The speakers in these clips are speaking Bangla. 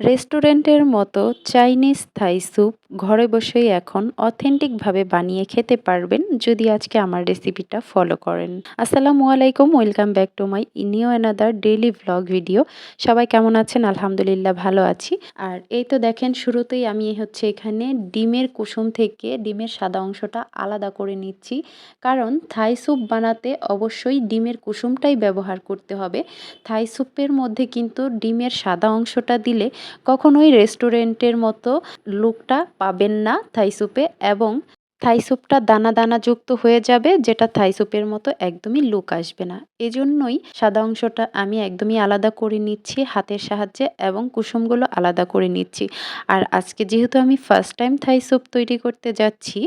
রেস্টুরেন্টের মতো চাইনিজ থাই স্যুপ ঘরে বসেই এখন অথেন্টিকভাবে বানিয়ে খেতে পারবেন যদি আজকে আমার রেসিপিটা ফলো করেন। আসসালামু আলাইকুম, welcome back to my new another daily vlog video. সবাই কেমন আছেন? আলহামদুলিল্লাহ ভালো আছি। আর এই তো দেখেন, শুরুতেই আমি হচ্ছে এখানে ডিমের কুসুম থেকে ডিমের সাদা অংশটা আলাদা করে নিচ্ছি। কারণ থাই স্যুপ বানাতে অবশ্যই ডিমের কুসুমটাই ব্যবহার করতে হবে। থাই স্যুপের মধ্যে কিন্তু ডিমের সাদা অংশটা দিলে কখনোই রেস্টুরেন্টের মতো লুকটা পাবেন না থাই স্যুপে এবং থাই স্যুপটা দানা দানা যুক্ত হয়ে যাবে, যেটা থাই স্যুপের মতো একদমই লুক আসবে না। এজন্যই সাদা অংশটা আমি একদমই আলাদা করে নিচ্ছি হাতের সাহায্যে এবং কুসুমগুলো আলাদা করে নিচ্ছি। আর আজকে যেহেতু আমি ফার্স্ট টাইম থাই স্যুপ তৈরি করতে যাচ্ছি,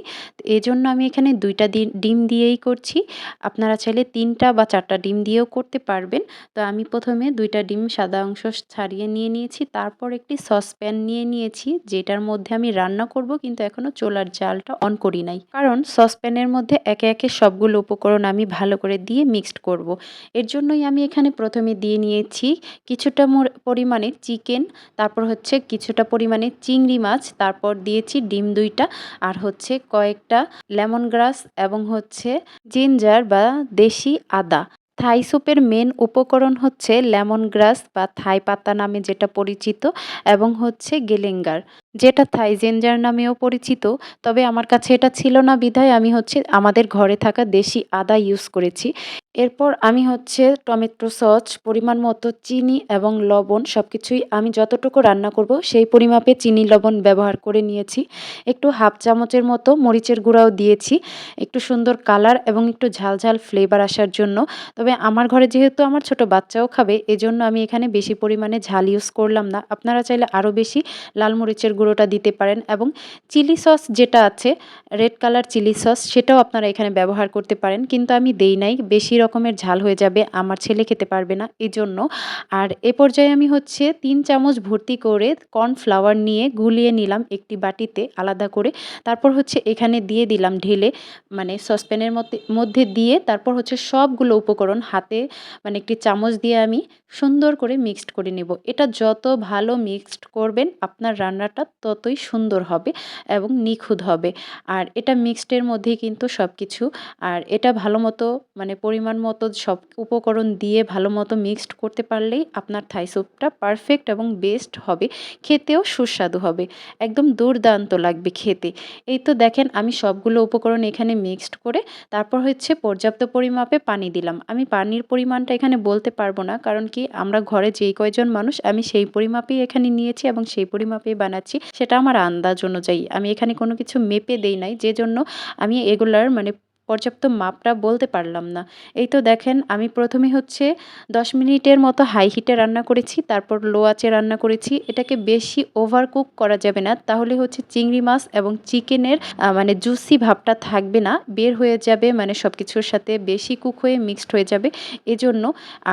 এজন্য আমি এখানে দুইটা ডিম দিয়েই করছি। আপনারা চাইলে তিনটা বা চারটা ডিম দিয়েও করতে পারবেন। তো আমি প্রথমে দুইটা ডিম সাদা অংশ ছাড়িয়ে নিয়ে নিয়েছি, তারপর একটি সসপ্যান নিয়ে নিয়েছি, যেটার মধ্যে আমি রান্না করব, কিন্তু এখনও চোলার জালটা অন করি নাই। কারণ সসপ্যানের মধ্যে একে একে সবগুলো উপকরণ আমি ভালো করে দিয়ে মিক্সড করব। এর জন্যই আমি এখানে প্রথমে দিয়ে নিয়েছি কিছুটা পরিমাণে চিকেন, তারপর হচ্ছে কিছুটা পরিমাণে চিংড়ি মাছ, তারপর দিয়েছি ডিম দুইটা, আর হচ্ছে কয়েকটা লেমন গ্রাস এবং হচ্ছে জিঞ্জার বা দেশি আদা। থাই স্যুপের মেন উপকরণ হচ্ছে লেমন গ্রাস বা থাই পাতা নামে যেটা পরিচিত, এবং হচ্ছে গেলেঙ্গার। যেটা থাই জেঞ্জার নামেও পরিচিত, তবে আমার কাছে এটা ছিল না বিধায় আমি হচ্ছে আমাদের ঘরে থাকা দেশি আদা ইউজ করেছি। এরপর আমি হচ্ছে টমেটো সস, পরিমাণ মতো চিনি এবং লবণ সব কিছুই আমি যতটুকু রান্না করব সেই পরিমাপে চিনি, লবণ ব্যবহার করে নিয়েছি। একটু হাফ চামচের মতো মরিচের গুঁড়াও দিয়েছি। একটু সুন্দর কালার এবং একটু ঝাল ঝাল ফ্লেভার আসার জন্য। তবে আমার ঘরে যেহেতু আমার ছোট বাচ্চাও খাবে, এজন্য আমি এখানে বেশি পরিমাণে ঝাল ইউজ করলাম না। আপনারা চাইলে আরও বেশি লাল মরিচের গুঁড়োটা দিতে পারেন এবং চিলি সস যেটা আছে, রেড কালার চিলি সস, সেটাও আপনারা এখানে ব্যবহার করতে পারেন। কিন্তু আমি দেই নাই, বেশি রকমের ঝাল হয়ে যাবে, আমার ছেলে খেতে পারবে না এই জন্য আর এ পর্যায়ে আমি হচ্ছে তিন চামচ ভর্তি করে কর্নফ্লাওয়ার নিয়ে গুলিয়ে নিলাম একটি বাটিতে আলাদা করে। তারপর হচ্ছে এখানে দিয়ে দিলাম ঢেলে মানে সসপ্যানের মধ্যে দিয়ে তারপর হচ্ছে সবগুলো উপকরণ হাতে মানে একটি চামচ দিয়ে আমি সুন্দর করে মিক্সড করে নেব। এটা যত ভালো মিক্সড করবেন, আপনার রান্নাটা ততই সুন্দর হবে এবং নিখুঁত হবে। আর এটা মিক্সডের মধ্যেই কিন্তু সব কিছু আর এটা ভালো মতো মানে পরিমাণ মতো সব উপকরণ দিয়ে ভালো মতো মিক্সড করতে পারলেই আপনার থাই স্যুপটা পারফেক্ট এবং বেস্ট হবে। খেতেও সুস্বাদু হবে। একদম দুর্দান্ত লাগবে খেতে। এই তো দেখেন, আমি সবগুলো উপকরণ এখানে মিক্সড করে তারপর হচ্ছে পর্যাপ্ত পরিমাপে পানি দিলাম। আমি পানির পরিমাণটা এখানে বলতে পারব না, কারণ কি আমরা ঘরে যেই কয়জন মানুষ, আমি সেই পরিমাপেই এখানে নিয়েছি এবং সেই পরিমাপেই বানাচ্ছি। সেটা আমার আন্দাজ অনুযায়ী। আমি এখানে কোনো কিছু মেপে দেই নাই, যে জন্য আমি এগুলার মানে পর্যাপ্ত মাপটা বলতে পারলাম না। এই তো দেখেন, আমি প্রথমে হচ্ছে দশ মিনিটের মতো হাই হিটে রান্না করেছি, তারপর লো আঁচে রান্না করেছি। এটাকে বেশি ওভার কুক করা যাবে না, তাহলে হচ্ছে চিংড়ি মাছ এবং চিকেনের মানে জুসি ভাবটা থাকবে না, বের হয়ে যাবে মানে সব কিছুর সাথে বেশি কুক হয়ে মিক্সড হয়ে যাবে। এজন্য,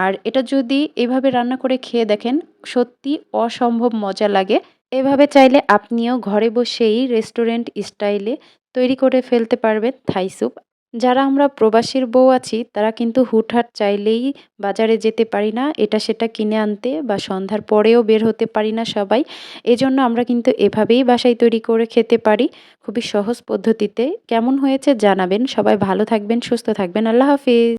আর এটা যদি এভাবে রান্না করে খেয়ে দেখেন, সত্যি অসম্ভব মজা লাগে। এভাবে চাইলে আপনিও ঘরে বসেই রেস্টুরেন্ট স্টাইলে তৈরি করে ফেলতে পারবেন থাই স্যুপ। যারা আমরা প্রবাসীর বউ আছি, তারা কিন্তু হুটহাট চাইলেই বাজারে যেতে পারি না, এটা সেটা কিনে আনতে বা সন্ধ্যার পরেও বের হতে পারি না সবাই। এজন্য আমরা কিন্তু এভাবেই বাসায় তৈরি করে খেতে পারি খুবই সহজ পদ্ধতিতে। কেমন হয়েছে জানাবেন। সবাই ভালো থাকবেন, সুস্থ থাকবেন। আল্লাহ হাফিজ।